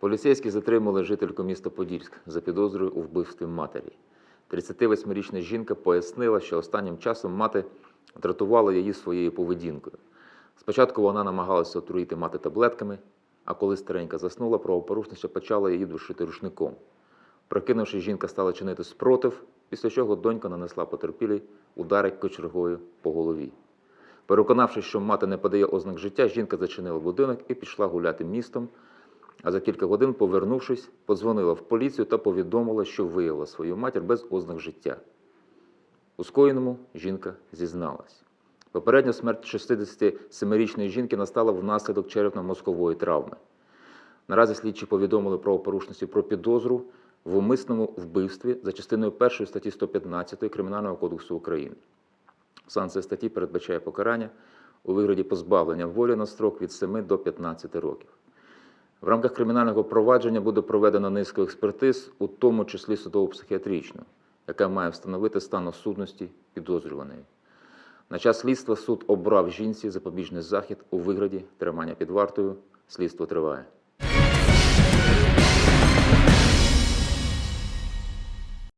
Поліцейські затримали жительку міста Подільськ за підозрою у вбивстві матері. 38-річна жінка пояснила, що останнім часом мати дратувала її своєю поведінкою. Спочатку вона намагалася отруїти мати таблетками, а коли старенька заснула, правопорушниця почала її душити рушником. Прокинувши, жінка стала чинити спротив, після чого донька нанесла потерпілій удари кочергою по голові. Переконавшись, що мати не подає ознак життя, жінка зачинила будинок і пішла гуляти містом. А за кілька годин, повернувшись, подзвонила в поліцію та повідомила, що виявила свою матір без ознак життя. У скоєному жінка зізналась. Попередня смерть 67-річної жінки настала внаслідок черепно-мозкової травми. Наразі слідчі повідомили правопорушниці про підозру в умисному вбивстві за частиною 1 статті 115 Кримінального кодексу України. Санкція статті передбачає покарання у вигляді позбавлення волі на строк від 7 до 15 років. В рамках кримінального провадження буде проведено низка експертиз, у тому числі судово-психіатричну, яка має встановити стан осудності підозрюваної. На час слідства суд обрав жінці запобіжний захід у вигляді тримання під вартою. Слідство триває.